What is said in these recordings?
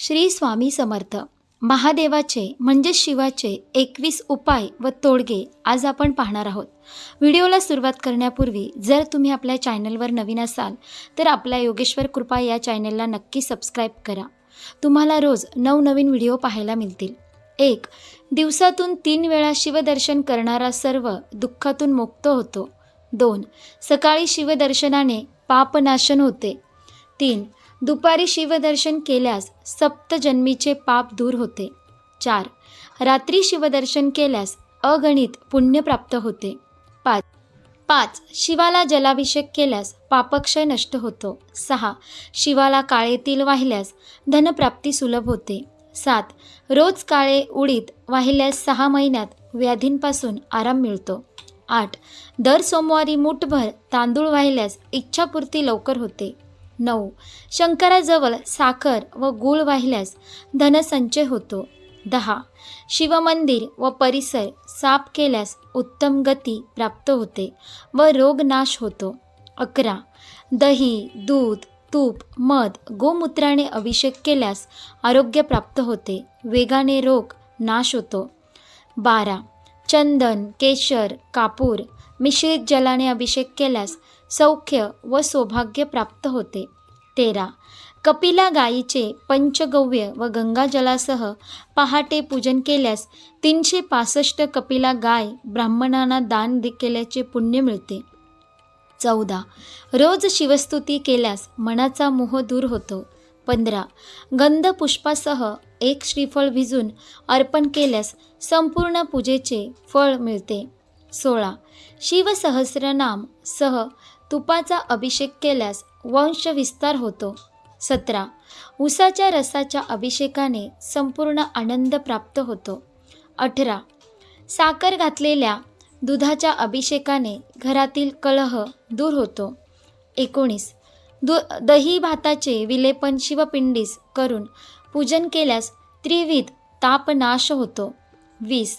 श्री स्वामी समर्थ. महादेवाचे म्हणजे शिवाचे एकवीस उपाय व तोडगे आज आपण पाहणार आहोत. व्हिडिओला सुरुवात करण्यापूर्वी जर तुम्ही आपल्या चॅनलवर नवीन असाल तर आपल्या योगेश्वर कृपा या चॅनलला नक्की सबस्क्राईब करा. तुम्हाला रोज नवनवीन व्हिडिओ पाहायला मिळतील. एक दिवसातून तीन वेळा शिवदर्शन करणारा सर्व दुःखातून मुक्त होतो. दोन सकाळी शिवदर्शनाने पापनाशन होते. तीन दुपारी शिवदर्शन केल्यास सप्तजन्मीचे पाप दूर होते. चार. रात्री शिवदर्शन केल्यास अगणित पुण्य प्राप्त होते. पाच. पाच. शिवाला जलाभिषेक केल्यास पापक्षय नष्ट होतो. सहा. शिवाला काळे तिल वाहिल्यास धनप्राप्ती सुलभ होते. सात. रोज काळे उडीत वाहिल्यास सहा महिन्यात व्याधींपासून आराम मिळतो. आठ. दर सोमवारी मुठभर तांदूळ वाहिल्यास इच्छापूर्ती लवकर होते. नऊ. शंकराजवळ साखर व गूळ वाहिल्यास धनसंचय होतो. दहा. शिवमंदिर व परिसर साफ केल्यास उत्तम गती प्राप्त होते व रोग नाश होतो. अकरा. दही दूध तूप मध गोमूत्राने अभिषेक केल्यास आरोग्य प्राप्त होते. वेगाने रोग नाश होतो. बारा. चंदन केशर कापूर मिश्रित जलाने अभिषेक केल्यास सौख्य व सौभाग्य प्राप्त होते. तेरा. कपिला गायीचे पंचगव्य व गंगाजलासह पहाटे पूजन केल्यास तीनशे पासष्ट कपिला गाय ब्राह्मणांना दान केल्याचे पुण्य मिळते. चौदा. रोज शिवस्तुती केल्यास मनाचा मोह दूर होतो. पंधरा. गंध पुष्पासह एक श्रीफळ भिजून अर्पण केल्यास संपूर्ण पूजेचे फळ मिळते. सोळा. शिवसहस्रनाम सह तुपाचा अभिषेक केल्यास वंशविस्तार होतो. सतरा. उसाच्या रसाच्या अभिषेकाने संपूर्ण आनंद प्राप्त होतो. अठरा. साखर घातलेल्या दुधाच्या अभिषेकाने घरातील कलह दूर होतो. एकोणीस. दु दही भाताचे विलेपन शिवपिंडीस करून पूजन केल्यास त्रिविध तापनाश होतो. वीस.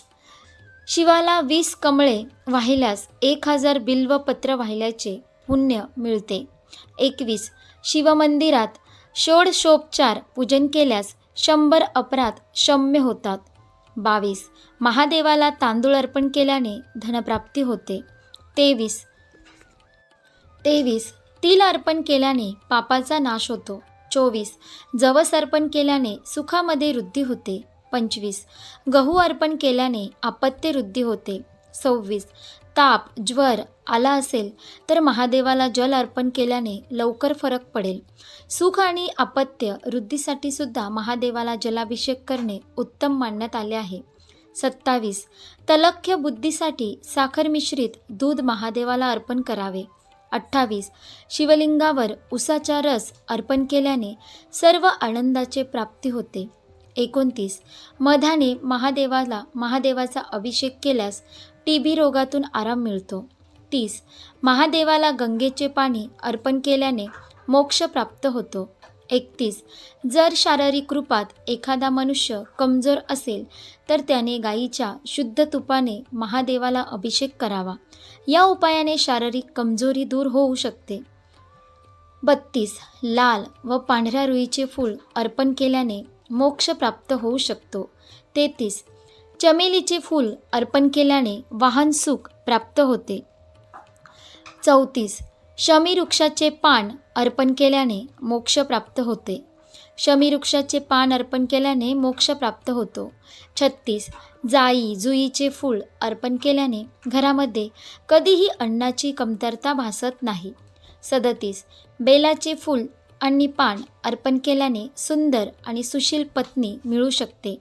शिवाला वीस कमळे वाहिल्यास एक हजार बिल्वपत्र वाहिल्याचे पुण्य मिळते. एकवीस. शिवमंदिरात षोडशोपचार पूजन केल्यास शंभर अपराध शम्य होतात. बावीस. महादेवाला तांदूळ अर्पण केल्याने धनप्राप्ती होते. तेवीस. तेवीस. तिल अर्पण केल्याने पापाचा नाश होतो. चोवीस. जवस अर्पण केल्याने सुखामध्ये वृद्धी होते. पंचवीस. गहू अर्पण केल्याने आपत्य वृद्धी होते. सव्वीस. ताप ज्वर आला असेल तर महादेवाला जल अर्पण केल्याने लवकर फरक पडेल. सुख आणि अपत्य वृद्धीसाठी सुद्धा महादेवाला जलाभिषेक करणे उत्तम मानण्यात आले आहे. सत्तावीस. तलख्य बुद्धीसाठी साखर मिश्रित दूध महादेवाला अर्पण करावे. अठ्ठावीस. शिवलिंगावर उसाचा रस अर्पण केल्याने सर्व आनंदाचे प्राप्ती होते. एकोणतीस. मधाने महादेवाला महादेवाचा अभिषेक केल्यास टी बी रोगातून आराम मिळतो. तीस. महादेवाला गंगेचे पाणी अर्पण केल्याने मोक्ष प्राप्त होतो. एकतीस. जर शारीरिक रूपात एखादा मनुष्य कमजोर असेल तर त्याने गायीच्या शुद्ध तुपाने महादेवाला अभिषेक करावा. या उपायाने शारीरिक कमजोरी दूर होऊ शकते. बत्तीस. लाल व पांढऱ्या रुईचे फूल अर्पण केल्याने मोक्ष प्राप्त होऊ शकतो. तेहतीस. चमेलीचे फूल अर्पण केल्याने वाहन सुख प्राप्त होते. चौतीस. शमीवृक्षाचे पान अर्पण केल्याने मोक्ष प्राप्त होते. शमीवृक्षाचे पान अर्पण केल्याने मोक्ष प्राप्त होतो. छत्तीस. जाई जुईचे फूल अर्पण केल्याने घरामध्ये कधीही अन्नाची कमतरता भासत नाही. सदतीस. बेलाचे फूल आणि पान अर्पण केल्याने सुंदर आणि सुशील पत्नी मिळू शकते.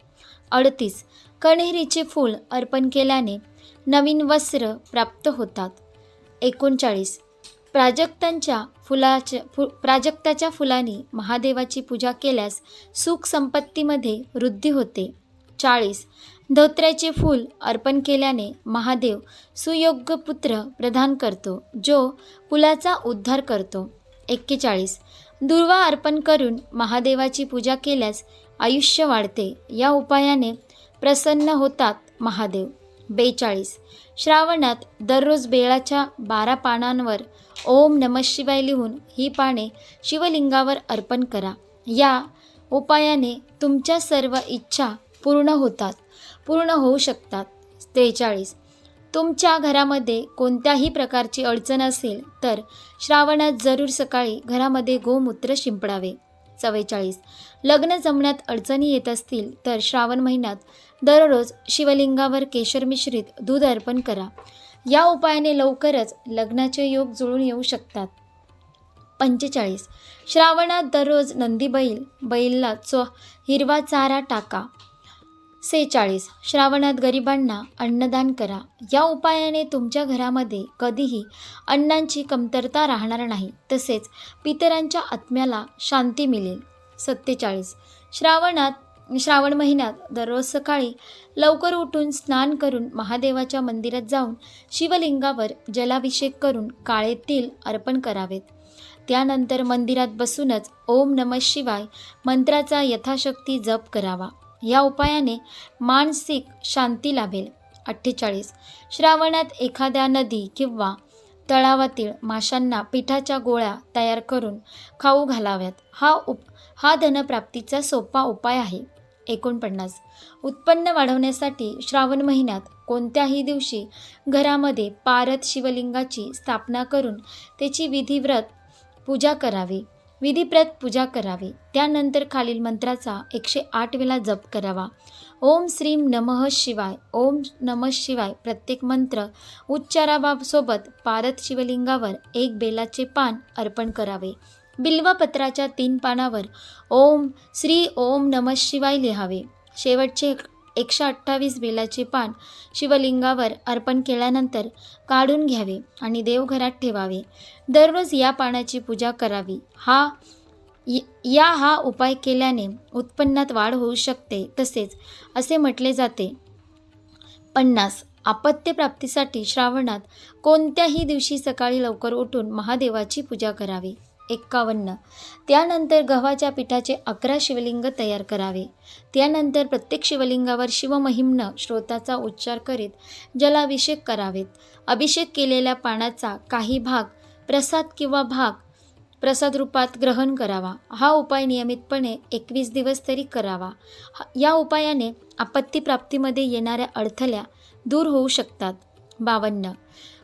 अडतीस. कण्हेरीचे फूल अर्पण केल्याने नवीन वस्त्र प्राप्त होतात. एकोणचाळीस. प्राजक्तांच्या फुलाच्या फु प्राजक्ताच्या फुलांनी महादेवाची पूजा केल्यास सुख संपत्तीमध्ये वृद्धी होते. चाळीस. धोत्र्याचे फूल अर्पण केल्याने महादेव सुयोग्य पुत्र प्रदान करतो जो कुलाचा उद्धार करतो. एक्केचाळीस. दुर्वा अर्पण करून महादेवाची पूजा केल्यास आयुष्य वाढते. या उपायाने प्रसन्न होतात महादेव. बेचाळीस. श्रावणात दररोज बेळाच्या बारा पानांवर ओम नम शिवाय लिहून ही पाने शिवलिंगावर अर्पण करा. या उपायाने तुमच्या सर्व इच्छा पूर्ण होतात पूर्ण होऊ शकतात. त्रेचाळीस. तुमच्या घरामध्ये कोणत्याही प्रकारची अडचण असेल तर श्रावणात जरूर सकाळी घरामध्ये गोमूत्र शिंपडावे. चव्वेचाळीस. लग्न जमण्यात अडचणी येत असतील तर श्रावण महिन्यात दररोज शिवलिंगावर केशर मिश्रित दूध अर्पण करा. या उपायाने लवकरच लग्नाचे योग जुळून येऊ शकतात. पंचेचाळीस. श्रावणात दररोज नंदी बैल बैलला चो हिरवा चारा टाका. सेचाळीस श्रावणात गरिबांना अन्नदान करा. या उपायाने तुमच्या घरामध्ये कधीही अन्नांची कमतरता राहणार नाही. तसेच पितरांच्या आत्म्याला शांती मिळेल. सत्तेचाळीस. श्रावणात श्रावण महिन्यात दररोज सकाळी लवकर उठून स्नान करून महादेवाच्या मंदिरात जाऊन शिवलिंगावर जलाभिषेक करून काळे तेल अर्पण करावेत. त्यानंतर मंदिरात बसूनच ओम नम शिवाय मंत्राचा यथाशक्ती जप करावा. या उपायाने मानसिक शांती लाभेल. अठ्ठेचाळीस. श्रावणात एखाद्या नदी किंवा तळावातील माशांना पिठाच्या गोळ्या तयार करून खाऊ घालाव्यात. हा उप हा धनप्राप्तीचा सोपा उपाय आहे. एकोणपन्नास. उत्पन्न वाढवण्यासाठी श्रावण महिन्यात कोणत्याही दिवशी घरामध्ये पारत शिवलिंगाची स्थापना करून त्याची विधिव्रत पूजा करावी. विधिप्रत पूजा करावी. त्यानंतर खालील मंत्राचा एकशे आठ वेळा जप करावा. ओम श्रीम नमः शिवाय ओम नमः शिवाय प्रत्येक मंत्र उच्चाराबाबसोबत पारत शिवलिंगावर एक बेलाचे पान अर्पण करावे. बिल्वपत्राच्या तीन पानावर ओम श्री ओम नमः शिवाय लिहावे. शेवटचे एकशे अठ्ठावीस बेलाचे पान शिवलिंगावर अर्पण केल्यानंतर काढून घ्यावे आणि देवघरात ठेवावे. दररोज या पानाची पूजा करावी. हा या हा उपाय केल्याने उत्पन्नात वाढ होऊ शकते. तसेच असे म्हटले जाते पन्नास आपत्य प्राप्तीसाठी श्रावणात कोणत्याही दिवशी सकाळी लवकर उठून महादेवाची पूजा करावी. एक्कावन्न त्यानंतर गव्हाच्या पिठाचे अकरा शिवलिंग तयार करावे. त्यानंतर प्रत्येक शिवलिंगावर शिवमहिम्न श्रोताचा उच्चार करीत जलाभिषेक करावेत. अभिषेक केलेल्या पानाचा काही भाग प्रसाद किंवा भाग प्रसाद रूपात ग्रहण करावा. हा उपाय नियमितपणे एकवीस दिवस तरी करावा. या उपायाने आपत्ती प्राप्तीमध्ये येणाऱ्या अडथळ्या दूर होऊ शकतात. बावन्न.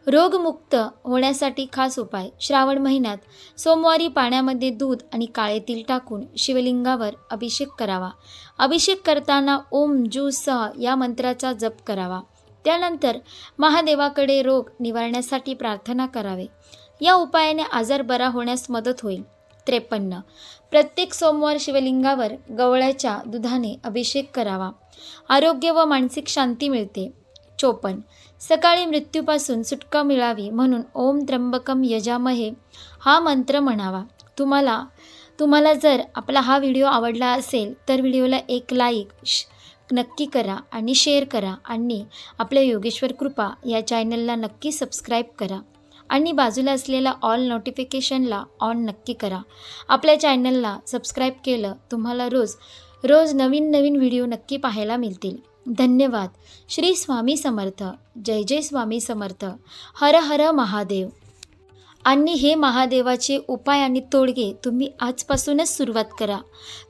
रोगमुक्त होण्यासाठी खास उपाय. श्रावण महिन्यात सोमवारी पाण्यामध्ये दूध आणि काळे तिल टाकून शिवलिंगावर अभिषेक करावा. अभिषेक करताना ओम जू सह या मंत्राचा जप करावा. त्यानंतर महादेवाकडे रोग निवारण्यासाठी प्रार्थना करावे. या उपायाने आजार बरा होण्यास मदत होईल. त्रेपन्न. प्रत्येक सोमवार शिवलिंगावर गवळ्याच्या दुधाने अभिषेक करावा. आरोग्य व मानसिक शांती मिळते. चोपन्न. सकाळी मृत्यूपासून सुटका मिळावी म्हणून ओम त्र्यंबकम यजामहे हा मंत्र म्हणावा. तुम्हाला तुम्हाला जर आपला हा व्हिडिओ आवडला असेल तर व्हिडिओला एक लाईक श नक्की करा आणि शेअर करा आणि आपल्या योगेश्वर कृपा या चॅनलला नक्की सबस्क्राईब करा आणि बाजूला असलेला ऑल नोटिफिकेशनला ऑन नक्की करा. आपल्या चॅनलला सबस्क्राईब केलं तुम्हाला रोज रोज नवीन नवीन व्हिडिओ नक्की पाहायला मिळतील. धन्यवाद. श्री स्वामी समर्थ. जय जय स्वामी समर्थ. हर हर महादेव. आणि हे महादेवाचे उपाय आणि तोडगे तुम्ही आजपासूनच सुरुवात करा.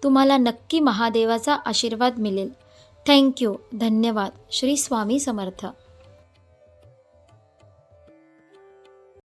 तुम्हाला नक्की महादेवाचा आशीर्वाद मिळेल. थँक्यू धन्यवाद. श्री स्वामी समर्थ.